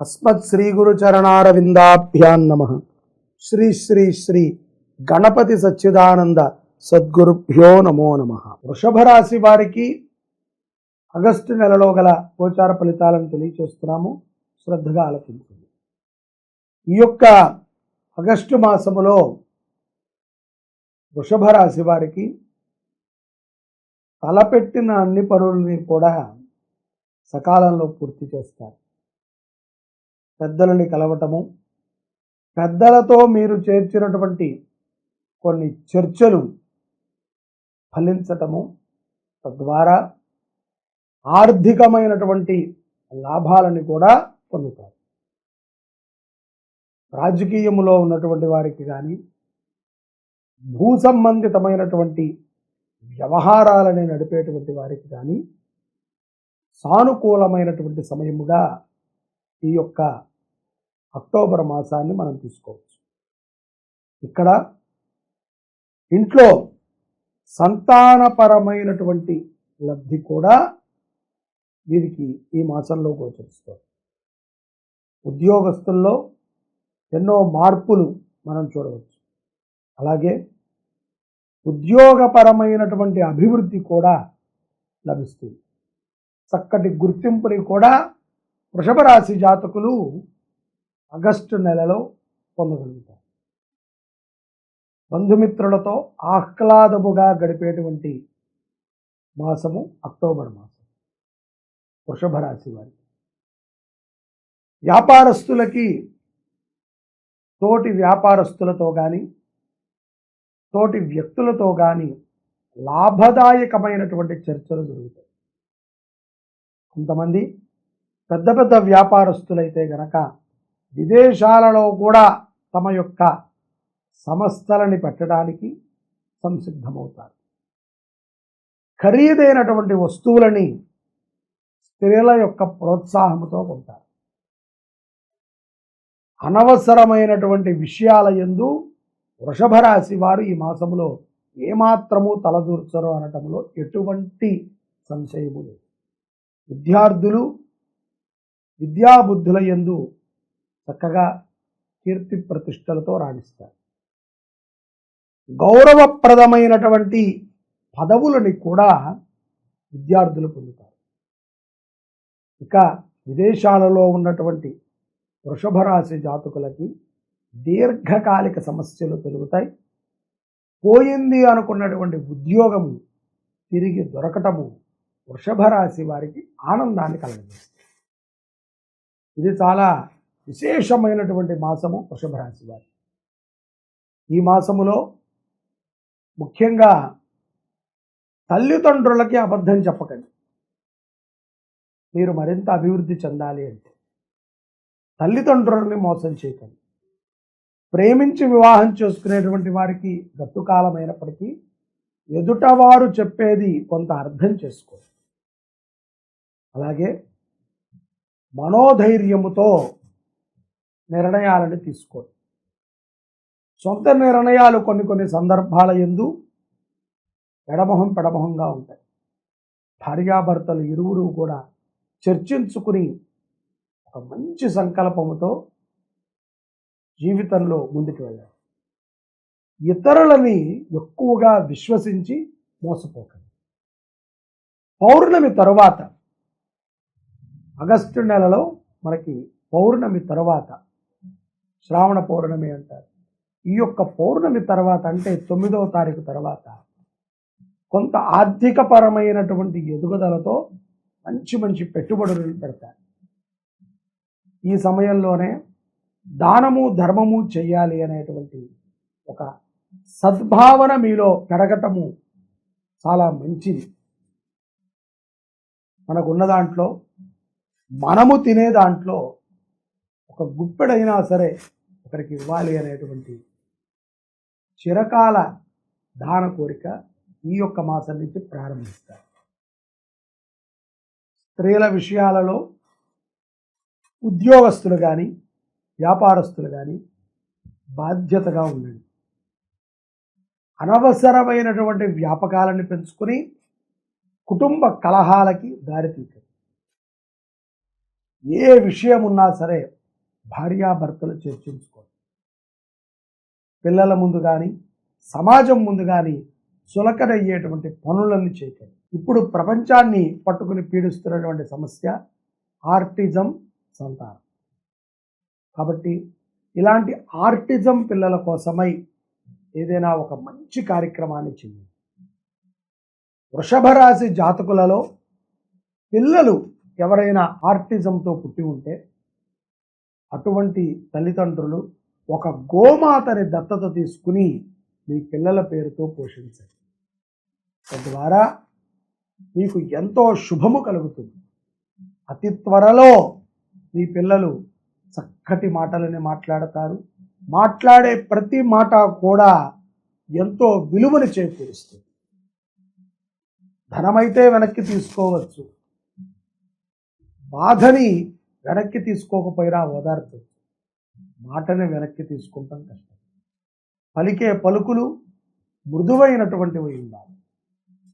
అస్మత్ శ్రీ గురు చరణారవిందాభ్యాన్ నమ. శ్రీ శ్రీ శ్రీ గణపతి సచ్చిదానంద సద్గురుభ్యో నమో నమ. వృషభ రాశి వారికి ఆగస్టు నెలలో గల గోచార ఫలితాలను తెలియచేస్తున్నాము. శ్రద్ధగా ఆలకించండి ఈ యొక్క ఆగస్టు మాసములో వృషభ రాశి వారికి తలపెట్టిన అన్ని పనులని కూడా సకాలంలో పూర్తి చేస్తారు. పెద్దలని కలవటము. పెద్దలతో మీరు చేర్చినటువంటి కొన్ని చర్చలు ఫలించటము. తద్వారా ఆర్థికమైనటువంటి లాభాలని కూడా పొందుతారు. రాజకీయములో ఉన్నటువంటి వారికి కానీ భూ సంబంధితమైనటువంటి వ్యవహారాలని నడిపేటువంటి వారికి కానీ సానుకూలమైనటువంటి సమయముగా ఈ యొక్క అక్టోబర్ మాసాన్ని మనం తీసుకోవచ్చు. ఇక్కడ ఇంట్లో సంతానపరమైనటువంటి లబ్ధి కూడా వీరికి ఈ మాసంలో గోచరిస్తుంది. ఉద్యోగస్తుల్లో ఎన్నో మార్పులు మనం చూడవచ్చు. అలాగే ఉద్యోగపరమైనటువంటి అభివృద్ధి కూడా లభిస్తుంది. చక్కటి గుర్తింపుని కూడా వృషభ రాశి జాతకులు ఆగస్టు నెలలో పొందగలుగుతారు. బంధుమిత్రులతో ఆహ్లాదముగా గడిపేటువంటి మాసము అక్టోబర్ మాసం వృషభ రాశి వారికి. వ్యాపారస్తులకి తోటి వ్యాపారస్తులతో కానీ తోటి వ్యక్తులతో కానీ లాభదాయకమైనటువంటి చర్చలు జరుగుతాయి. కొంతమంది పెద్ద పెద్ద వ్యాపారస్తులైతే గనక విదేశాలలో కూడా తమ యొక్క సంస్థలని పెట్టడానికి సంసిద్ధమవుతారు. ఖరీదైనటువంటి వస్తువులని స్త్రీల యొక్క ప్రోత్సాహంతో కొంటారు. అనవసరమైనటువంటి విషయాల ఎందు వృషభ రాశి వారు ఈ మాసంలో ఏమాత్రము తలదూర్చరు అనటంలో ఎటువంటి సంశయము లేదు. విద్యార్థులు విద్యాబుద్ధుల ఎందు చక్కగా కీర్తి ప్రతిష్టలతో రాణిస్తారు. గౌరవప్రదమైనటువంటి పదవులని కూడా విద్యార్థులు పొందుతారు. ఇక విదేశాలలో ఉన్నటువంటి వృషభరాశి జాతకులకి దీర్ఘకాలిక సమస్యలు తొలుగుతాయి. పోయింది అనుకున్నటువంటి ఉద్యోగము తిరిగి దొరకటము వృషభ రాశి వారికి ఆనందాన్ని కలగజేస్తుంది. ఇది చాలా విశేషమైనటువంటి మాసము వృషభ రాశి వారి. ఈ మాసములో ముఖ్యంగా తల్లిదండ్రులకి అబద్ధం చెప్పకండి. మీరు మరింత అభివృద్ధి చెందాలి అంటే తల్లిదండ్రులని మోసం చేయకండి. ప్రేమించి వివాహం చేసుకునేటువంటి వారికి గట్టుకాలమైనప్పటికీ ఎదుటవారు చెప్పేది కొంత అర్థం చేసుకో అలాగే మనోధైర్యముతో నిర్ణయాలను తీసుకో సొంత నిర్ణయాలు కొన్ని కొన్ని సందర్భాల ఎందు ఎడమొహం పెడమొహంగా ఉంటాయి. భార్యాభర్తలు ఇరువురు కూడా చర్చించుకుని ఒక మంచి సంకల్పముతో జీవితంలో ముందుకు వెళ్ళారు. ఇతరులని ఎక్కువగా విశ్వసించి మోసపోకండి. పౌర్ణమి తరువాత ఆగస్టు నెలలో మనకి పౌర్ణమి తర్వాత శ్రావణ పౌర్ణమి అంటారు. ఈ యొక్క పౌర్ణమి తర్వాత అంటే తొమ్మిదవ తారీఖు తర్వాత కొంత ఆర్థికపరమైనటువంటి ఎదుగుదలతో మంచి మంచి పెట్టుబడులు పెడతారు. ఈ సమయంలోనే దానము ధర్మము చేయాలి అనేటువంటి ఒక సద్భావన మీలో పెరగటము చాలా మంచిది. మనకున్న దాంట్లో మనము తినే దాంట్లో ఒక గుప్పెడైనా సరే ఒకరికి ఇవ్వాలి అనేటువంటి చిరకాల దాన కోరిక ఈ యొక్క మాసం నుంచి ప్రారంభిస్తారు. స్త్రీల విషయాలలో ఉద్యోగస్తులు కానీ వ్యాపారస్తులు కానీ బాధ్యతగా ఉండండి. అనవసరమైనటువంటి వ్యాపకాలను పెంచుకొని కుటుంబ కలహాలకి దారితీకండి ఏ విషయం ఉన్నా సరే భార్యాభర్తలు చర్చించుకోండి. పిల్లల ముందు కానీ సమాజం ముందు కానీ సులకరయ్యేటువంటి పనులను చేయకండి. ఇప్పుడు ప్రపంచాన్ని పట్టుకుని పీడిస్తున్నటువంటి సమస్య ఆర్టిజం సంతానం. కాబట్టి ఇలాంటి ఆర్టిజం పిల్లల కోసమై ఏదైనా ఒక మంచి కార్యక్రమాన్ని చేయండి. వృషభ రాశి జాతకులలో పిల్లలు ఎవరైనా ఆర్టిజంతో పుట్టి ఉంటే అటువంటి తల్లిదండ్రులు ఒక గోమాతని దత్తత తీసుకుని మీ పిల్లల పేరుతో పోషించండి. తద్వారా మీకు ఎంతో శుభము కలుగుతుంది. అతి త్వరలో మీ పిల్లలు చక్కటి మాటలని మాట్లాడతారు. మాట్లాడే ప్రతి మాట కూడా ఎంతో విలువని చేకూరుస్తుంది. ధనమైతే వెనక్కి తీసుకోవచ్చు. బాధని వెనక్కి తీసుకోకపోయినా ఓదార్పు. మాటని వెనక్కి తీసుకుంటాం కష్టం. పలికే పలుకులు మృదువైనటువంటివి ఉండాలి.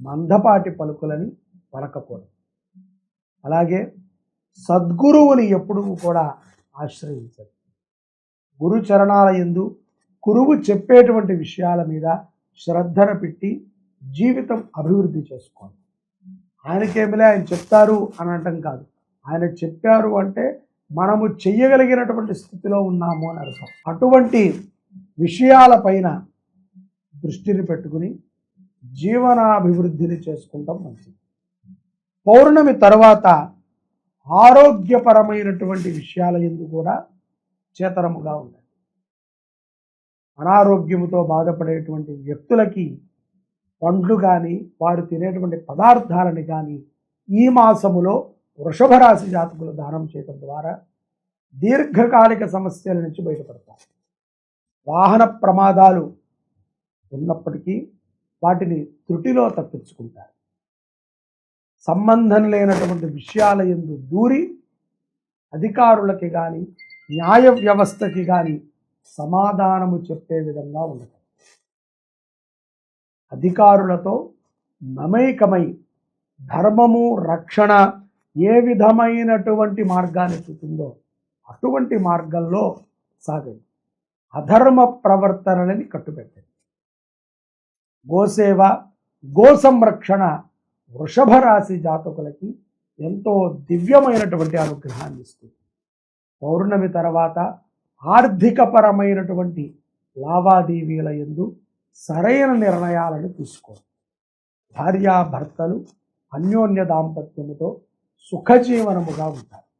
మందపాటి పలుకులని పలకపోవడం అలాగే సద్గురువుని ఎప్పుడూ కూడా ఆశ్రయించదు గురు చరణాల ఎందు గురువు చెప్పేటువంటి విషయాల మీద శ్రద్ధను పెట్టి జీవితం అభివృద్ధి చేసుకోండి ఆయనకేమిలే ఆయన చెప్తారు అనటం కాదు. ఆయన చెప్పారు అంటే మనము చెయ్యగలిగినటువంటి స్థితిలో ఉన్నాము అని అర్థం. అటువంటి విషయాలపైన దృష్టిని పెట్టుకుని జీవనాభివృద్ధిని చేసుకుంటాం మంచిది. పౌర్ణమి తర్వాత ఆరోగ్యపరమైనటువంటి విషయాల ఎందు కూడా చేతరముగా ఉండాలి. అనారోగ్యముతో బాధపడేటువంటి వ్యక్తులకి పండ్లు కానీ వారు తినేటువంటి పదార్థాలని కానీ ఈ మాసములో వృషభ రాశి జాతకులు దానం చేయటం ద్వారా దీర్ఘకాలిక సమస్యల నుంచి బయటపడతారు వాహన ప్రమాదాలు ఉన్నప్పటికీ వాటిని త్రుటిలో తప్పించుకుంటారు. సంబంధం లేనటువంటి విషయాల ఎందు దూరి అధికారులకి కానీ న్యాయ వ్యవస్థకి కానీ సమాధానము చెప్పే విధంగా ఉండదు అధికారులతో మమైకమై ధర్మము రక్షణ ఏ విధమైనటువంటి మార్గాన్ని చూపిందో అటువంటి మార్గంలో సాగండి అధర్మ ప్రవర్తనలని కట్టుపెట్టండి గోసేవ గో సంరక్షణ వృషభ రాశి జాతకులకి ఎంతో దివ్యమైనటువంటి అనుగ్రహాన్ని ఇస్తుంది. పౌర్ణమి తర్వాత ఆర్థికపరమైనటువంటి లావాదేవీల ఎందు సరైన నిర్ణయాలను తీసుకో భార్యాభర్తలు అన్యోన్య దాంపత్యముతో సుఖజీవనముగా ఉంటారు.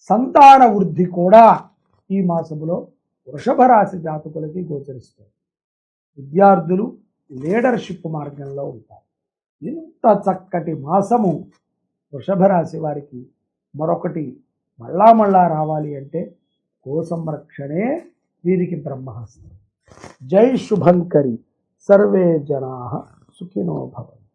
సంతాన వృద్ధి కూడా ఈ మాసములో వృషభ రాశి జాతకులకి గోచరిస్తుంది. విద్యార్థులు లీడర్షిప్ మార్గంలో ఉంటారు. ఇంత చక్కటి మాసము వృషభ రాశి వారికి మరొకటి మళ్ళా మళ్ళా రావాలి అంటే కోసంరక్షణే వీరికి బ్రహ్మహస్తం. జై శుభంకరి. సర్వే జనా సుఖినో భవంతు.